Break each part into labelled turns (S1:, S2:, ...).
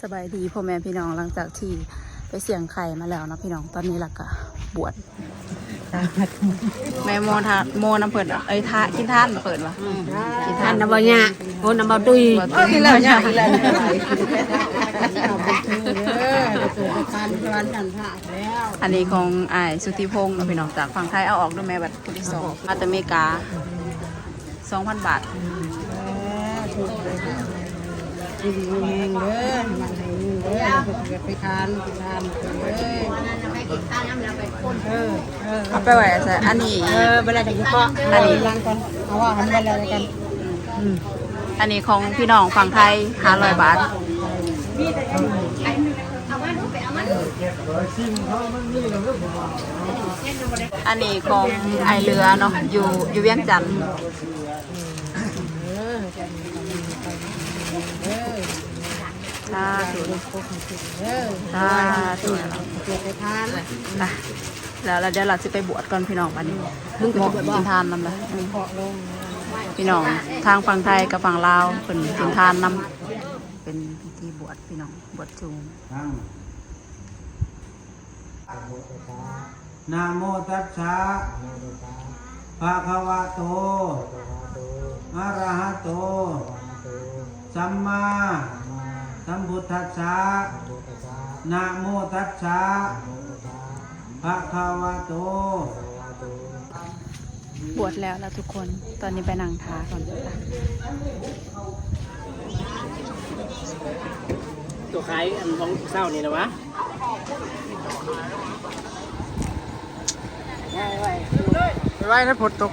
S1: สบายดีพ่อแม่พี่น้องหลังจากที่ไปเสี่ยงไข่มาแล้วนะพี่น้องตอนนี้ล่ะก็บวชแม่โมทาโมน้ำเปิดเอ้ยทากินท่านเปิดวะกินท่า
S2: ท่าน
S1: น
S2: นำบ่เนี่ยโอ้นำบ่ตุย
S1: บวชกินแล้วเนี่ย
S2: เออตัวทานร้านกันพระแล้ว
S1: อันนี้ของไอ้ายสุธิพงศ์นะพี่น้องจากฝั่งไทยเอาออกด้วยแม่บัตรผู้ที่สองมาจากอเมริกาสองพันบาท
S2: ถู กินเองเด้อมันให้เด้อไปทานไปทานเลยเออเออ
S1: เอาไปไว้ใส่อันนี้
S2: เออเวลาจะกินก็อันนี้ล้างก่อนเอาว่าทำเวลากันอืม
S1: อันนี้ของพี่น้องฝั่งไทยห้าร้อยบาทอันนี้ของไอเรือเนาะอยู่อยู่เวียงจันทน์ สาธุ
S2: เออ
S1: สาธุ
S2: เก็บไปทาน
S1: นะแล้วแล้วเดี๋ยวเราจะไปบวชก่อนพี่น้องวันนี้เพิ่งบอกกินทานนำละอืม
S2: เกาะลง
S1: พี่น้องทางฝั่งไทยกับฝั่งลาวเป็นกินทานนำเป็นพิธีบวชพี่น้องบวชจูง
S3: นะโมตัสสะภะคะวะโตอะระหะโตสัมมา สัมพุทธัสสะนะโมตัสสะภะคะวะโต
S1: บวชแล้วแล้วทุกคน ตอนนี้ไปนั่งทาก่อนค่ะ
S4: ตัวขายอันของเศร้านี่นะวะ
S1: ไปไหว้ถ้าพดตก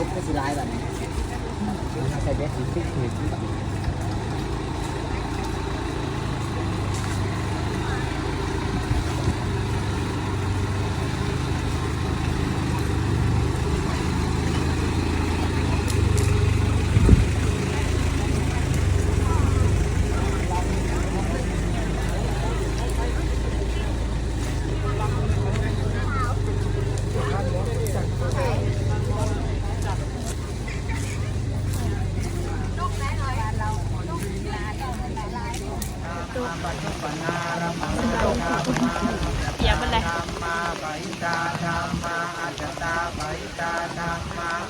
S4: ตบก็สิร้ายแบบนี้ใส่เบสสีฟิกถือ
S1: เปียกเป็นไร
S3: มาปะอิตาธรรมาอัจจตาปะอิตาธรร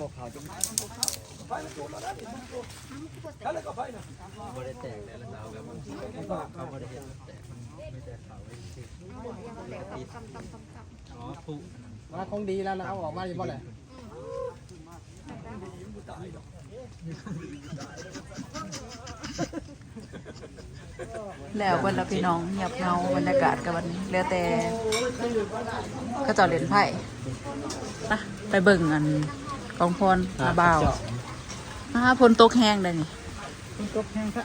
S3: ตารมนาธรรมาว่าคงดีแล้วนะเอาออกมาอยู่บ่เลย
S1: แล้ววันละพี่น้องเงียบเงาบรรยากาศกับวันนี้แล้วแต่ก็จะเล่นไพ่นะไปเบิ่งอัน กองพรนาบาวอ่าพลตกแห้งเลยนี่
S2: คุณตบแห้งซะ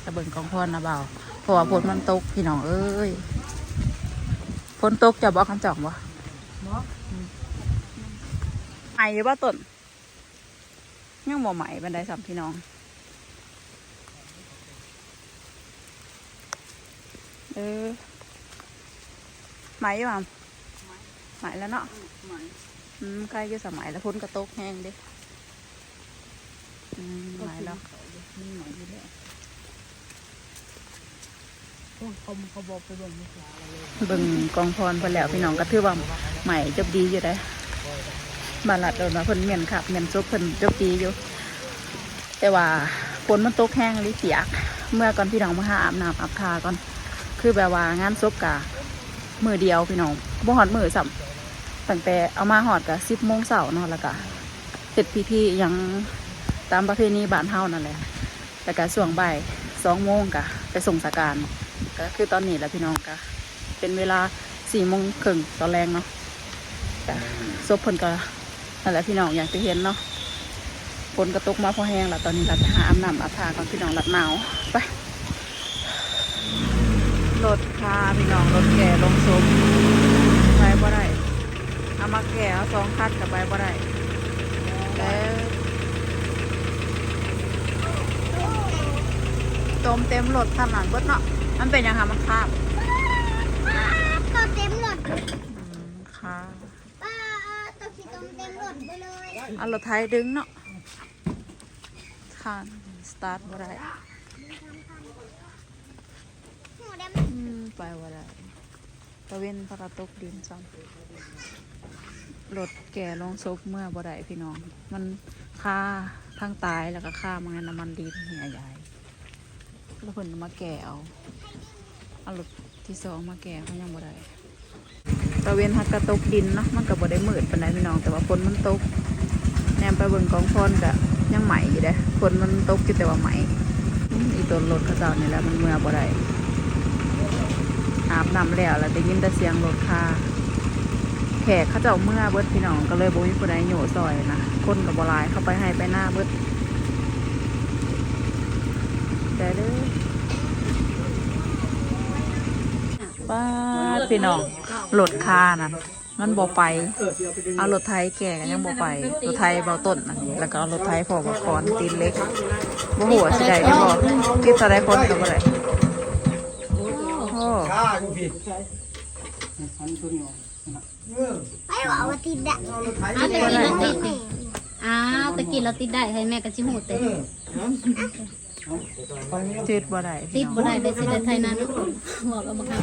S1: ไปเบิ่งกองพรนาบาวเพราะว่าฝนมันตกพี่น้องเอ้ยฝนตกจะบอกคำจ่องวะ
S2: เนาะ
S1: ไหมอยู่บ่ต้นยังบ่ไหมบันไดสามพี่น้องเออไหมอยู่มั้งไหมแล้วเนาะ อืมใกล้จะสมัยแล้วพ้นกระตกแห้งเดิอืมไหมแล้ว
S2: มีหมายอยู่แล้วพวกเขาเขาบอกไปเบิ่งไม่กล้าเลย
S1: เบิ่งกองพรไปแล้วพี่น้องก็ถือว่าใหม่จบดีอยู่ได้บาลัดโดนมาเพิ่นเมียนขับเมียนซุปเพิ่นจบดีอยู่ แต่ว่าฝนมันตกแห้งลิเปียก เมื่อก่อนพี่น้องมาหาอาบน้ำอาบทาก่อน คือแบบว่างานซบกะมือเดียวพี่น้องบ่หอดมือสัม ตั้งแต่เอามาหอดกะสิบโมงเสาร์เนาะแล้วก็เสร็จพิธียังตามประเพณีบ้านเฮานั่นแหละแล้วก็ช่วงบ่ายสองโมงกะไปส่งสการก็คือตอนนี้แหละพี่น้องกะเป็นเวลาสี่โมงครึ่งตอนแรงเนาะกะซบเพิ่นก็นั่นแหละพี่น้องอย่างที่เห็นเนาะฝนกระตกมาพอแห้งแล้วตอนนี้เราจะหาอาบน้ำอาบทาก่อนพี่น้องรับหนาวไปรถพาพี่น้องรถแก่ลงสมไปบ่ได้ เอามาแก่เอาสองคันกับไปบ่ได้แล้วจมเต็มรถข้างหลังเบิดเนาะมันเป็นยังไงมันคาบ
S5: ตัวเต็มรถ
S1: อืมคาบ
S5: ป้าตัวขี้ตมเต็มรถไปเลย
S1: เอารถไทยดึงเนาะคานสตาร์ทบ่ได้
S5: หัวด
S1: อืมไปบ่ได้ตะเวนพระกระตกดินซ้ำ รถแก่ลงซบเมื่อบ่ได้พี่น้อง มันค่าทั้งตายแล้วก็ค่ามันน้ำมันดินเหี่ยใหญ่แล้วเพิ่นมาแก่เอาเอารถที่สองมาแก่เขายังบ่ได้ตะเวนฮักกระตกดินเนาะมันก็บ่ได้มืดปานใดพี่น้อง แต่ว่าฝนมันตกแนมไปเบิ่งกองฟอนก็ยังใหม่อยู่เด้ฝนมันตกอยู่แต่ว่าใหม่อืมอีตัวรถเขาเจ้านี่แหละมันเมื่อบ่ได้อาบน้ำแล้วแล้วได้ยินแต่เสียงรถค่า แขกเขาเจ้าเมื่อเบิดพี่น้องก็เลยบ่มีผู้ใดโหนซอยนะคนกับบหลายเข้าไปให้ไปหน้าเบิดแต่เด้อป้าดพี่น้องรถคานั่นมันบ่ไป เอารถไทยแก่กันยังบ่ไป รถไทยเบาต้นนั่นแล้วก็เอารถไทยพอบ่คอนตีนเล็กบ่หัวาสิได้ก็บ่คิดเท่าใดคนก็บ่ได้โอ้
S3: ข้าอยู่ผิดอั นตัวนี้เออำ
S5: ไปว่าว่าติดอะ
S3: เอารถไถ
S6: อ้าว
S3: ไป
S6: ตะ
S3: เลย
S6: กี้เราติดนี่อ้าวตะกี้เราติดได้ให้แม่กับชิหูเต็ม
S1: ติดบ่ได้
S6: ติดบ่ได้ได้สิได้ไทยนั้นหัวกับบังคับ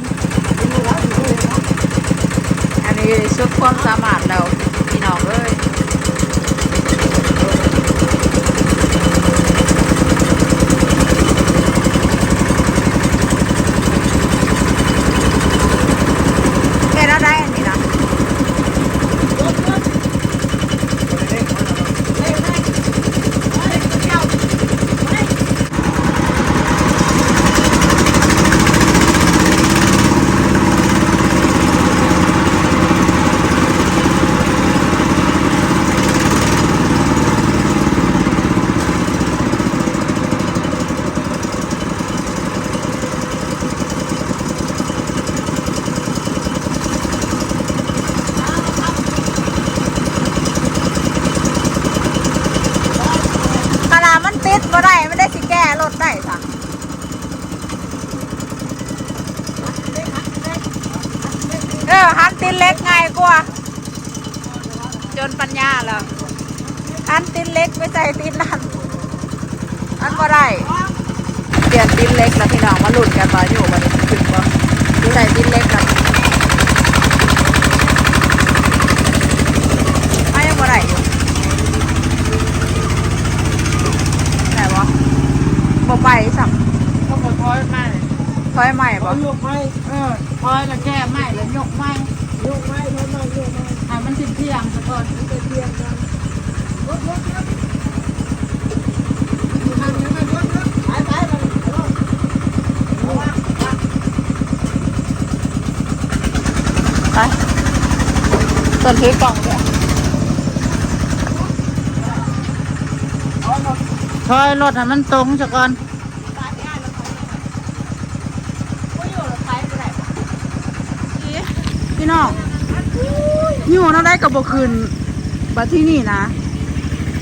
S1: อันนี้สุดความสามารถแล้วพี่น้องเอ้ยแค่นั้นได้อันนี้นะขนาดมันติดบ่ ได้ไม่ได้สิแก้รถได้จ้ะเออหันตินเล็กง่ายกว่าจนปัญญาแล้วหันตินเล็กไปใส่ตินนั่นอันบ่ได้เปลี่ยนตินเล็กแล้วพี่น้องมาหลุดกันมาอยู่มันถึงบ่ดูใส่ตินเล็กกัน ใหม่สับก็หม
S2: ดท้อยใหม่
S1: ซอยใหม่บ่เข
S2: ยกไม้เออท้อยแล้วแก้หม่แล้วยกไม้ยกไม้ยใหม้ยกไม้อะมันสิเทียงสะกอนมันเป็เทียงกันรถรถรถไปส่วนถื
S1: อกล่องเนี่ยถอยรถให้มันตรงสะก่อน พี่น้องอยู่นั่นได้กับบคืนบัดที่นี่นะ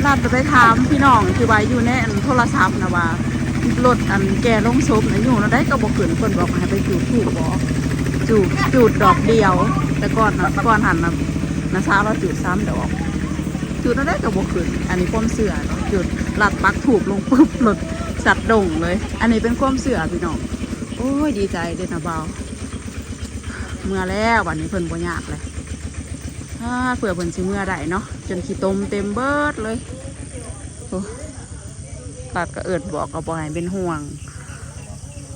S1: ลาดจะไปถามพี่น้องที่ไว้อยู่ในอันโทรศัพท์นะว่ารถอันแกลงศพนะอยู่นั่นได้กับบคืนเพิ่นบอกให้ไปจูดถูกบอกจูดจูดดอกเดียว แต่ก่อนนะก่อนหันนะนะซาเราจูดซ้ำดอกจุดนั้นได้กับบขึ้นอันนี้ความเสื่อเนาะจุดหลัดปักถูกลงปุ๊บหลดสัตว์ดงเลย อันนี้เป็นควมเสื่อพี่น้องโอ้ยดีใจเด้อนะเบา เมื่อแล้ววันนี้เพิ่นบ่ยากเลยถ้าเผื่อเพิ่นสิเมื่อได้เนาะจนขี้ตมเต็มเบิดเลยตัดก็เอิดบอกก็บ่ให้เป็นห่วง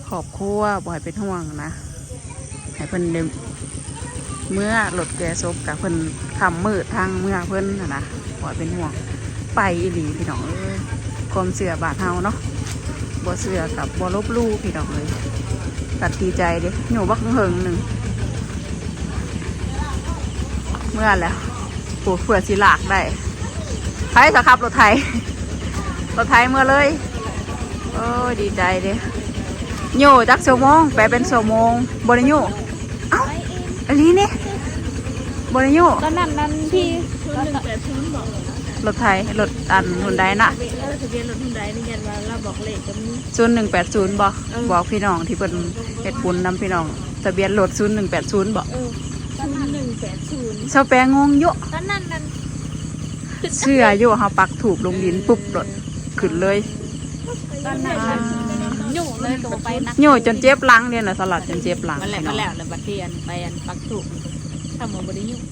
S1: ขอบครัวบ่ให้เป็นห่วงนะให้เพิ่นเดมเมื่อรถแกซบกับเพิ่นคำมืดทางเมื่อเพิ่นนะนะบ่เป็นห่วง ไปอีหลีพี่น้องเอ้ยความเสือบาดเฮาเนาะบ่เสือกับบ่ลบลู่พี่น้องเลยตัดดีใจเด้หนูบักเหิงหนึ่ง เมื่อแล้วปวดเผื่อสิลากได้ไทยสครับรถไทยรถไทยเมื่อเลยโอ้ยดีใจเด้โย่จักชั่วโมงแปลเป็นชั่วโมงบริโย่เอ้าอันนี้นี่บริยุ
S6: ตอนนั้นนั้นพี่
S1: รถไทยรถอันหุ่นไดน่ะ
S6: เออทะเบียนรถทุนใดนี่ยันว่าเราบอกเลขก็มี
S1: ศูนย์หนึ่งแปดศูนย์บอกบอกพี่น้องที่เป็นเฮ็ดบุญนำพี่น้องทะเบียนรถศูนย์หนึ่งแปดศูนย์บอก ชาวแปลงงเยอะ
S6: ตอนนั้นนั้น
S1: เชื่ออยู่เฮาปักถูกลงดินปุ๊บรถขึ้นเลย
S6: ตอนนั้นนั้นหยุ่เลยตัวไปนะ
S1: โย่จนเจ็บหลังเนี่ยนะสลัดจนเจ็บหลัง
S6: มันแหละมันแล้วแล้วบัดเทียนไปอันปักถูกทำมาบริยุ่ง